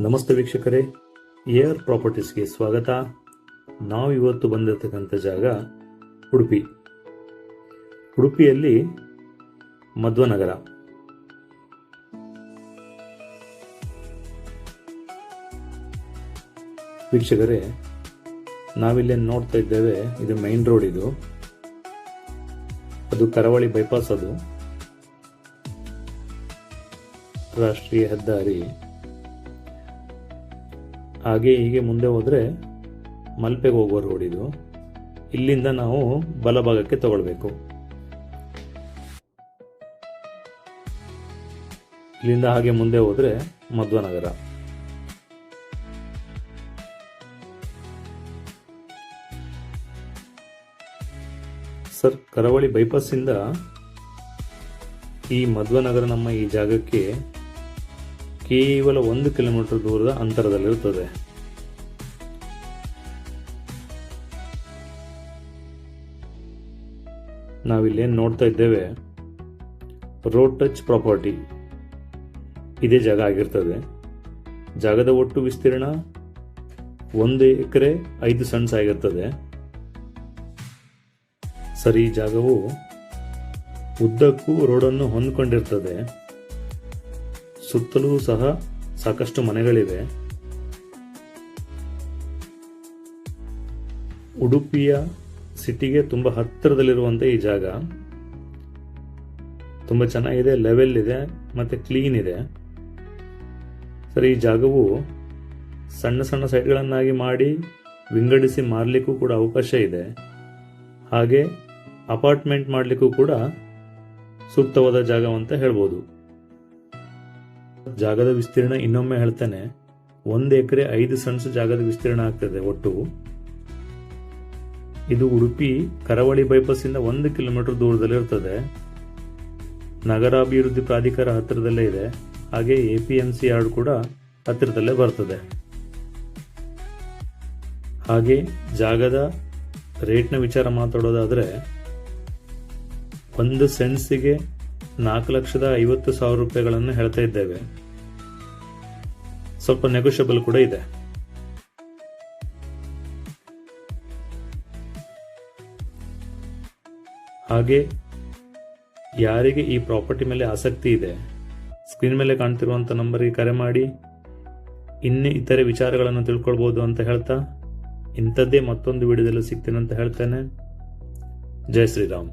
ನಮಸ್ತೆ ವೀಕ್ಷಕರೇ, ಏರ್ ಪ್ರಾಪರ್ಟೀಸ್ಗೆ ಸ್ವಾಗತ. ನಾವು ಇವತ್ತು ಬಂದಿರತಕ್ಕಂಥ ಜಾಗ ಉಡುಪಿ. ಉಡುಪಿಯಲ್ಲಿ ಮಧ್ವನಗರ. ವೀಕ್ಷಕರೇ, ನಾವಿಲ್ಲಿ ನೋಡ್ತಾ ಇದ್ದೇವೆ, ಇದು ಮೈನ್ ರೋಡ್ ಇದು. ಅದು ಕರಾವಳಿ ಬೈಪಾಸ್ ಅದು. ರಾಷ್ಟ್ರೀಯ ಹೆದ್ದಾರಿ. ಹಾಗೆ ಹೀಗೆ ಮುಂದೆ ಹೋದರೆ ಮಲ್ಪೆಗೆ ಹೋಗುವ ರೋಡ್ ಇದು. ಇಲ್ಲಿಂದ ನಾವು ಬಲಭಾಗಕ್ಕೆ ತಗೊಳ್ಬೇಕು. ಇಲ್ಲಿಂದ ಹಾಗೆ ಮುಂದೆ ಹೋದರೆ ಮಧ್ವನಗರ ಸರ್, ಕರಾವಳಿ ಬೈಪಾಸಿಂದ ಈ ಮಧ್ವನಗರ ನಮ್ಮ ಈ ಜಾಗಕ್ಕೆ ಕೇವಲ ಒಂದು ಕಿಲೋಮೀಟರ್ ದೂರದ ಅಂತರದಲ್ಲಿರುತ್ತದೆ. ನಾವಿಲ್ಲೇನು ನೋಡ್ತಾ ಇದ್ದೇವೆ ರೋಡ್ ಟಚ್ ಪ್ರಾಪರ್ಟಿ ಇದೇ ಜಾಗ ಆಗಿರ್ತದೆ. ಜಾಗದ ಒಟ್ಟು ವಿಸ್ತೀರ್ಣ ಒಂದು ಎಕರೆ ಐದು ಸೆಂಟ್ಸ್ ಆಗಿರ್ತದೆ. ಸರಿ ಜಾಗವು ಉದ್ದಕ್ಕೂ ರೋಡನ್ನು ಹೊಂದ್ಕೊಂಡಿರ್ತದೆ. ಸುತ್ತಲೂ ಸಹ ಸಾಕಷ್ಟು ಮನೆಗಳಿವೆ. ಉಡುಪಿಯ ಸಿಟಿಗೆ ತುಂಬ ಹತ್ತಿರದಲ್ಲಿರುವಂಥ ಈ ಜಾಗ. ತುಂಬ ಚೆನ್ನಾಗಿದೆ ಲೆವೆಲ್ ಇದೆ, ಮತ್ತು ಕ್ಲೀನ್ ಇದೆ. ಸರ್, ಈ ಜಾಗವು ಸಣ್ಣ ಸಣ್ಣ ಸೈಟ್ಗಳನ್ನಾಗಿ ಮಾಡಿ ವಿಂಗಡಿಸಿ ಮಾರಲಿಕ್ಕೂ ಕೂಡ ಅವಕಾಶ ಇದೆ. ಹಾಗೆ ಅಪಾರ್ಟ್ಮೆಂಟ್ ಮಾಡಲಿಕ್ಕೂ ಕೂಡ ಸೂಕ್ತವಾದ ಜಾಗ ಅಂತ ಹೇಳ್ಬೋದು. ಜಾಗದ ವಿಸ್ತೀರ್ಣ ಇನ್ನೊಮ್ಮೆ ಹೇಳ್ತಾನೆ. ಒಂದು ಎಕರೆ ಐದು ಸೆಂಟ್ಸ್ ಜಾಗದ ವಿಸ್ತೀರ್ಣ ಆಗ್ತದೆ ಒಟ್ಟು. ಇದು ಉಡುಪಿ ಕರಾವಳಿ ಬೈಪಾಸ್ ಇಂದ ಒಂದು ಕಿಲೋಮೀಟರ್ ದೂರದಲ್ಲಿ ಇರ್ತದೆ. ನಗರಾಭಿವೃದ್ಧಿ ಪ್ರಾಧಿಕಾರ ಹತ್ತಿರದಲ್ಲೇ ಇದೆ. ಹಾಗೆ ಎ ಪಿ ಯಾರ್ಡ್ ಕೂಡ ಹತ್ತಿರದಲ್ಲೇ ಬರ್ತದೆ. ಹಾಗೆ ಜಾಗದ ರೇಟ್ನ ವಿಚಾರ ಮಾತಾಡೋದಾದ್ರೆ, ಒಂದು ಸೆನ್ಸಿಗೆ ನಾಲ್ಕು ಲಕ್ಷದ ಐವತ್ತು ಸಾವಿರ ರೂಪಾಯಿಗಳನ್ನು ಹೇಳ್ತಾ ಇದ್ದೇವೆ. ಸ್ವಲ್ಪ ನೆಗೋಷಿಯಬಲ್ ಕೂಡ ಇದೆ. ಹಾಗೆ ಯಾರಿಗೆ ಈ ಪ್ರಾಪರ್ಟಿ ಮೇಲೆ ಆಸಕ್ತಿ ಇದೆ, ಸ್ಕ್ರೀನ್ ಮೇಲೆ ಕಾಣ್ತಿರುವಂಥ ನಂಬರ್ಗೆ ಕರೆ ಮಾಡಿ, ಇನ್ನು ಇತರೆ ವಿಚಾರಗಳನ್ನು ತಿಳ್ಕೊಳ್ಬೋದು ಅಂತ ಹೇಳ್ತಾ, ಇಂಥದ್ದೇ ಮತ್ತೊಂದು ವಿಡಿಯೋದಲ್ಲೂ ಸಿಗ್ತೇನೆ ಅಂತ ಹೇಳ್ತೇನೆ. ಜೈ ಶ್ರೀರಾಮ್.